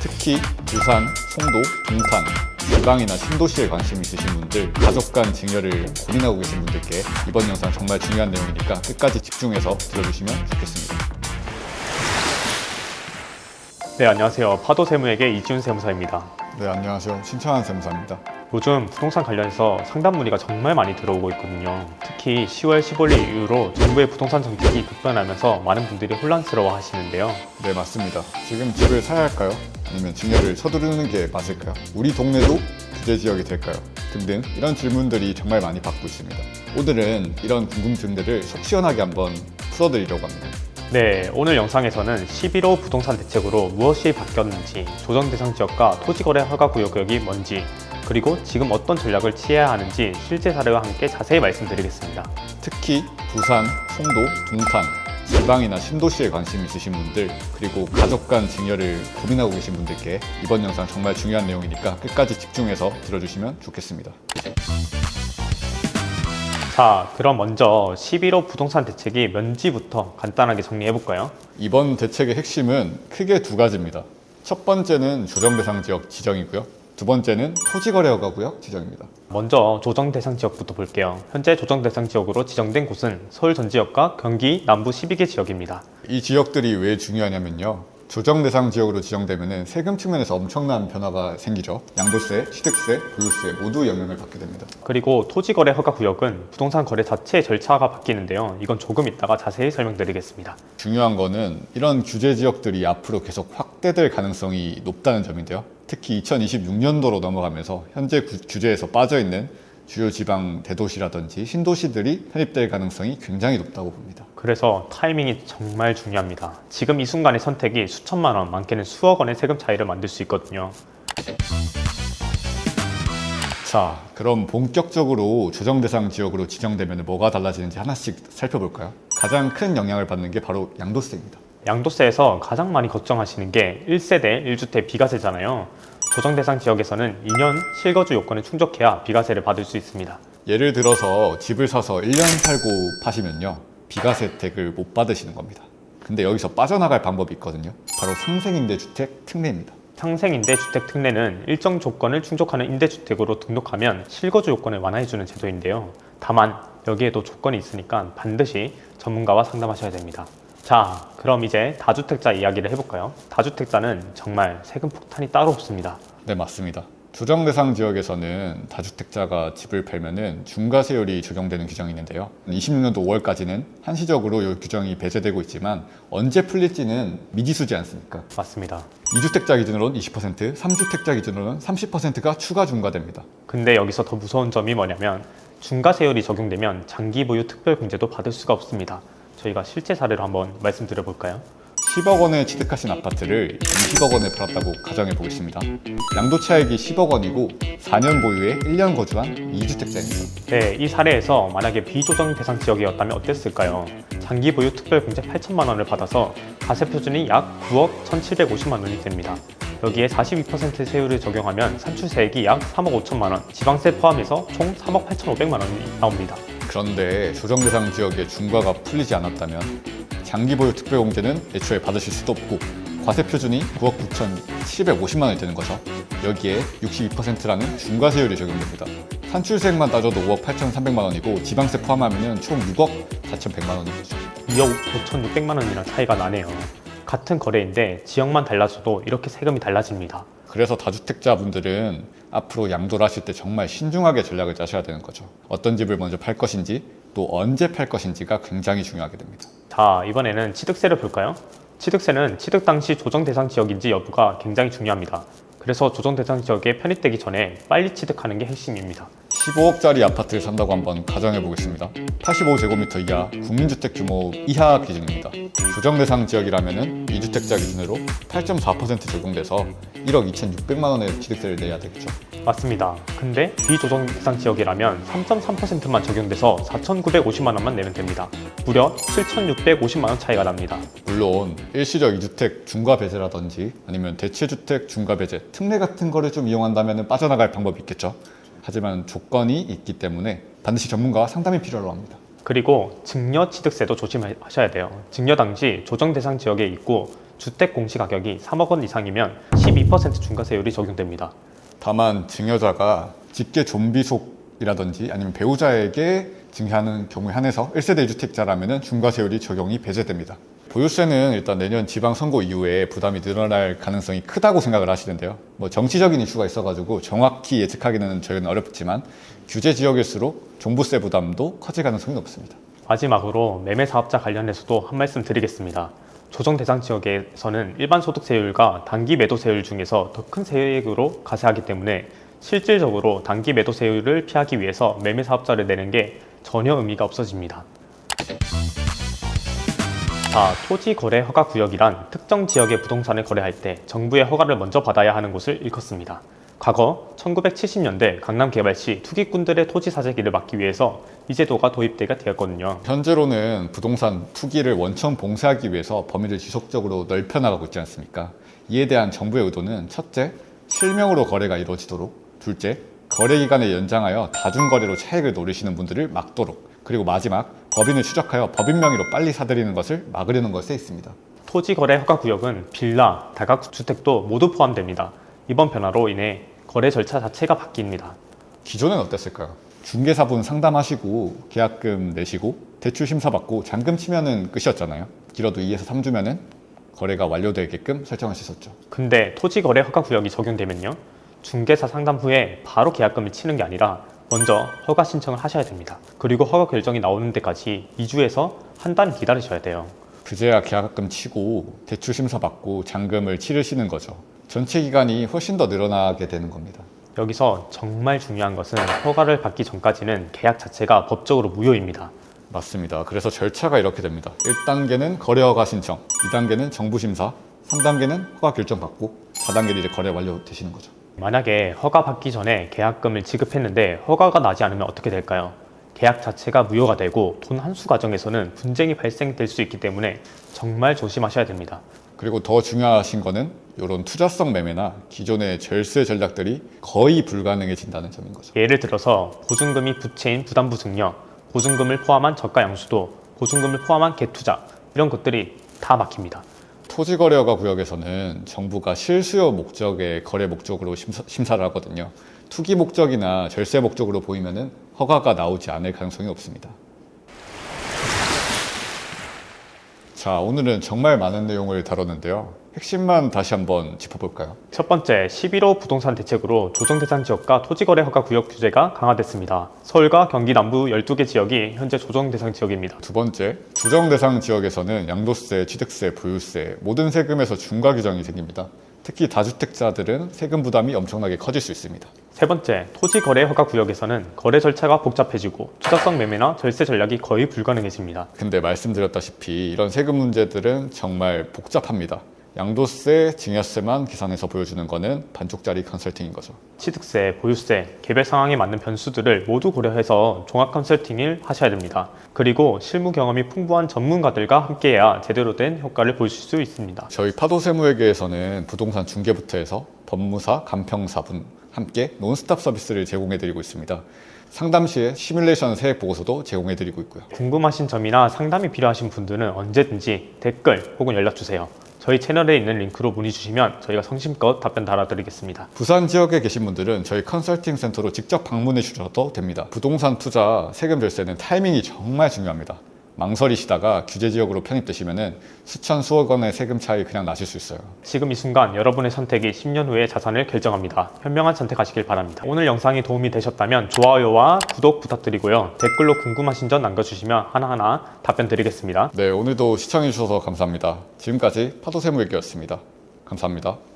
특히 부산, 송도, 동탄, 지방이나 신도시에 관심 있으신 분들, 가족 간 증여를 고민하고 계신 분들께 이번 영상 정말 중요한 내용이니까 끝까지 집중해서 들어주시면 좋겠습니다. 네, 안녕하세요. 파도 세무에게 이지훈 세무사입니다. 네, 안녕하세요. 신청한 세무사입니다. 요즘 부동산 관련해서 상담 문의가 정말 많이 들어오고 있거든요. 특히 10월 15일 이후로 정부의 부동산 정책이 급변하면서 많은 분들이 혼란스러워 하시는데요. 네, 맞습니다. 지금 집을 사야 할까요? 아니면 증여를 서두르는 게 맞을까요? 우리 동네도 규제 지역이 될까요? 등등 이런 질문들이 정말 많이 받고 있습니다. 오늘은 이런 궁금증들을 속 시원하게 한번 풀어드리려고 합니다. 네, 오늘 영상에서는 11호 부동산 대책으로 무엇이 바뀌었는지, 조정 대상 지역과 토지거래 허가 구역이 뭔지, 그리고 지금 어떤 전략을 취해야 하는지 실제 사례와 함께 자세히 말씀드리겠습니다. 특히 부산, 송도, 동탄, 지방이나 신도시에 관심 있으신 분들 그리고 가족 간 증여를 고민하고 계신 분들께 이번 영상 정말 중요한 내용이니까 끝까지 집중해서 들어주시면 좋겠습니다. 자, 그럼 먼저 11호 부동산 대책이 뭔지부터 간단하게 정리해 볼까요? 이번 대책의 핵심은 크게 두 가지입니다. 첫 번째는 조정 대상 지역 지정이고요. 두 번째는 토지 거래 허가 구역 지정입니다. 먼저 조정 대상 지역부터 볼게요. 현재 조정 대상 지역으로 지정된 곳은 서울 전 지역과 경기 남부 12개 지역입니다. 이 지역들이 왜 중요하냐면요. 조정 대상 지역으로 지정되면 세금 측면에서 엄청난 변화가 생기죠. 양도세, 취득세, 보유세 모두 영향을 받게 됩니다. 그리고 토지 거래 허가 구역은 부동산 거래 자체의 절차가 바뀌는데요. 이건 조금 이따가 자세히 설명드리겠습니다. 중요한 거는 이런 규제 지역들이 앞으로 계속 확대될 가능성이 높다는 점인데요. 특히 2026년도로 넘어가면서 현재 구- 규제에서 빠져 있는 주요 지방 대도시라든지 신도시들이 편입될 가능성이 굉장히 높다고 봅니다. 그래서 타이밍이 정말 중요합니다. 지금 이 순간의 선택이 수천만 원, 많게는 수억 원의 세금 차이를 만들 수 있거든요. 자, 그럼 본격적으로 조정 대상 지역으로 지정되면 뭐가 달라지는지 하나씩 살펴볼까요? 가장 큰 영향을 받는 게 바로 양도세입니다. 양도세에서 가장 많이 걱정하시는 게 1세대 1주택 비과세잖아요. 조정 대상 지역에서는 2년 실거주 요건을 충족해야 비과세를 받을 수 있습니다. 예를 들어서 집을 사서 1년 살고 파시면요. 비과세 혜택을 못 받으시는 겁니다. 근데 여기서 빠져나갈 방법이 있거든요. 바로 상생임대 주택 특례입니다. 상생임대 주택 특례는 일정 조건을 충족하는 임대주택으로 등록하면 실거주 요건을 완화해주는 제도인데요. 다만 여기에도 조건이 있으니까 반드시 전문가와 상담하셔야 됩니다. 자, 그럼 이제 다주택자 이야기를 해볼까요? 다주택자는 정말 세금 폭탄이 따로 없습니다. 네, 맞습니다. 조정 대상 지역에서는 다주택자가 집을 팔면은 중과세율이 적용되는 규정이 있는데요. 26년도 5월까지는 한시적으로 이 규정이 배제되고 있지만 언제 풀릴지는 미지수지 않습니까? 맞습니다. 2주택자 기준으로는 20%, 3주택자 기준으로는 30%가 추가 중과됩니다. 근데 여기서 더 무서운 점이 뭐냐면 중과세율이 적용되면 장기 보유 특별 공제도 받을 수가 없습니다. 저희가 실제 사례로 한번 말씀드려 볼까요? 10억 원에 취득하신 아파트를 20억 원에 팔았다고 가정해 보겠습니다. 양도 차익이 10억 원이고 4년 보유에 1년 거주한 2주택자입니다. 네, 이 사례에서 만약에 비조정 대상 지역이었다면 어땠을까요? 장기 보유 특별 공제 8천만 원을 받아서 가세 표준이 약 9억 1,750만 원이 됩니다. 여기에 42% 세율을 적용하면 산출세액이 약 3억 5천만 원, 지방세 포함해서 총 3억 8,500만 원이 나옵니다. 그런데 조정 대상 지역의 중과가 풀리지 않았다면 장기 보유 특별 공제는 애초에 받으실 수도 없고 과세 표준이 9억 9,750만 원이 되는 거죠. 여기에 62%라는 중과세율이 적용됩니다. 산출세액만 따져도 5억 8,300만 원이고 지방세 포함하면 총 6억 4,100만 원이죠. 2억 5,600만 원이나 차이가 나네요. 같은 거래인데 지역만 달라져도 이렇게 세금이 달라집니다. 그래서 다주택자분들은 앞으로 양도를 하실 때 정말 신중하게 전략을 짜셔야 되는 거죠. 어떤 집을 먼저 팔 것인지 또 언제 팔 것인지가 굉장히 중요하게 됩니다. 자, 이번에는 취득세를 볼까요? 취득세는 취득 당시 조정 대상 지역인지 여부가 굉장히 중요합니다. 그래서 조정 대상 지역에 편입되기 전에 빨리 취득하는 게 핵심입니다. 15억짜리 아파트를 산다고 한번 가정해 보겠습니다. 85제곱미터 이하 국민주택 규모 이하 기준입니다. 조정 대상 지역이라면은 2주택자 기준으로 8.4% 적용돼서 1억 2,600만 원의 취득세를 내야 되겠죠. 맞습니다. 근데 비조정 대상 지역이라면 3.3%만 적용돼서 4,950만 원만 내면 됩니다. 무려 7,650만 원 차이가 납니다. 물론 일시적 2주택 중과 배제라든지 아니면 대체주택 중과 배제, 특례 같은 거를 좀 이용한다면 빠져나갈 방법이 있겠죠. 하지만 조건이 있기 때문에 반드시 전문가와 상담이 필요로 합니다. 그리고 증여 취득세도 조심하셔야 돼요. 증여 당시 조정 대상 지역에 있고 주택 공시 가격이 3억 원 이상이면 12% 중과세율이 적용됩니다. 다만 증여자가 직계 좀비 속이라든지 아니면 배우자에게 증여하는 경우에 한해서 1세대 1주택자라면 중과세율이 적용이 배제됩니다. 보유세는 일단 내년 지방선거 이후에 부담이 늘어날 가능성이 크다고 생각을 하시는데요. 뭐 정치적인 이슈가 있어가지고 정확히 예측하기는 저희는 어렵지만 규제 지역일수록 종부세 부담도 커질 가능성이 높습니다. 마지막으로 매매 사업자 관련해서도 한 말씀 드리겠습니다. 조정 대상 지역에서는 일반 소득세율과 단기 매도세율 중에서 더 큰 세액으로 과세하기 때문에 실질적으로 단기 매도세율을 피하기 위해서 매매 사업자를 내는 게 전혀 의미가 없어집니다. 자, 토지 거래 허가 구역이란 특정 지역의 부동산을 거래할 때 정부의 허가를 먼저 받아야 하는 곳을 일컫습니다. 과거 1970년대 강남 개발 시 투기꾼들의 토지 사재기를 막기 위해서 이 제도가 도입되게 되었거든요. 현재로는 부동산 투기를 원천 봉쇄하기 위해서 범위를 지속적으로 넓혀 나가고 있지 않습니까? 이에 대한 정부의 의도는 첫째, 실명으로 거래가 이루어지도록 둘째, 거래 기간을 연장하여 다중 거래로 차익을 노리시는 분들을 막도록 그리고 마지막, 법인을 추적하여 법인 명의로 빨리 사들이는 것을 막으려는 것에 있습니다. 토지 거래 허가 구역은 빌라, 다가구 주택도 모두 포함됩니다. 이번 변화로 인해 거래 절차 자체가 바뀝니다. 기존엔 어땠을까요? 중개사분 상담하시고 계약금 내시고 대출 심사 받고 잔금 치면은 끝이었잖아요. 길어도 2에서 3주면은 거래가 완료되게끔 있었죠. 근데 토지 거래 허가 구역이 적용되면요. 중개사 상담 후에 바로 계약금을 치는 게 아니라 먼저 허가 신청을 하셔야 됩니다. 그리고 허가 결정이 나오는 데까지 2주에서 한달 기다리셔야 돼요. 그제야 계약금 치고 대출 심사 받고 잔금을 치르시는 거죠. 전체 기간이 훨씬 더 늘어나게 되는 겁니다. 여기서 정말 중요한 것은 허가를 받기 전까지는 계약 자체가 법적으로 무효입니다. 맞습니다. 그래서 절차가 이렇게 됩니다. 1단계는 거래 허가 신청, 2단계는 정부 심사, 3단계는 허가 결정 받고 4단계는 이제 거래 완료되시는 거죠. 만약에 허가 받기 전에 계약금을 지급했는데 허가가 나지 않으면 어떻게 될까요? 계약 자체가 무효가 되고 돈 환수 과정에서는 분쟁이 발생될 수 있기 때문에 정말 조심하셔야 됩니다. 그리고 더 중요하신 거는 이런 투자성 매매나 기존의 절세 전략들이 거의 불가능해진다는 점인 거죠. 예를 들어서 보증금이 부채인 부담부 증여, 보증금을 포함한 저가 양수도, 보증금을 포함한 개투자 이런 것들이 다 막힙니다. 토지거래허가 구역에서는 정부가 실수요 목적의 거래 목적으로 심사, 심사 를 하거든요. 투기 목적이나 절세 목적으로 보이면은 허가가 나오지 않을 가능성이 없습니다. 자, 오늘은 정말 많은 내용을 다뤘는데요. 핵심만 다시 한번 짚어볼까요? 첫 번째, 11호 부동산 대책으로 조정 대상 지역과 토지거래 허가 구역 규제가 강화됐습니다. 서울과 경기 남부 12개 지역이 현재 조정 대상 지역입니다. 두 번째, 주정 대상 지역에서는 양도세, 취득세, 보유세 모든 세금에서 중과 규정이 생깁니다. 특히 다주택자들은 세금 부담이 엄청나게 커질 수 있습니다. 세 번째, 토지 거래 허가 구역에서는 거래 절차가 복잡해지고 투자성 매매나 절세 전략이 거의 불가능해집니다. 근데 말씀드렸다시피 이런 세금 문제들은 정말 복잡합니다. 양도세, 증여세만 계산해서 보여주는 거는 반쪽짜리 컨설팅인 거죠. 취득세, 보유세, 개별 상황에 맞는 변수들을 모두 고려해서 종합 컨설팅을 하셔야 됩니다. 그리고 실무 경험이 풍부한 전문가들과 함께해야 제대로 된 효과를 보실 수 있습니다. 저희 파도세무회계에서는 부동산 중개부터 해서 법무사, 간평사분 함께 논스톱 서비스를 제공해드리고 있습니다. 상담 시에 시뮬레이션 세액 보고서도 제공해드리고 있고요. 궁금하신 점이나 상담이 필요하신 분들은 언제든지 댓글 혹은 연락 주세요. 저희 채널에 있는 링크로 문의 주시면 저희가 성심껏 답변 달아드리겠습니다. 부산 지역에 계신 분들은 저희 컨설팅 센터로 직접 방문해 주셔도 됩니다. 부동산 투자 세금 절세는 타이밍이 정말 중요합니다. 망설이시다가 규제 지역으로 편입되시면은 수천 수억 원의 세금 차이 그냥 나실 수 있어요. 지금 이 순간 여러분의 선택이 10년 후의 자산을 결정합니다. 현명한 선택하시길 바랍니다. 오늘 영상이 도움이 되셨다면 좋아요와 구독 부탁드리고요. 댓글로 궁금하신 점 남겨주시면 하나하나 답변 드리겠습니다. 네, 오늘도 시청해 주셔서 감사합니다. 지금까지 파도세무회계였습니다. 감사합니다.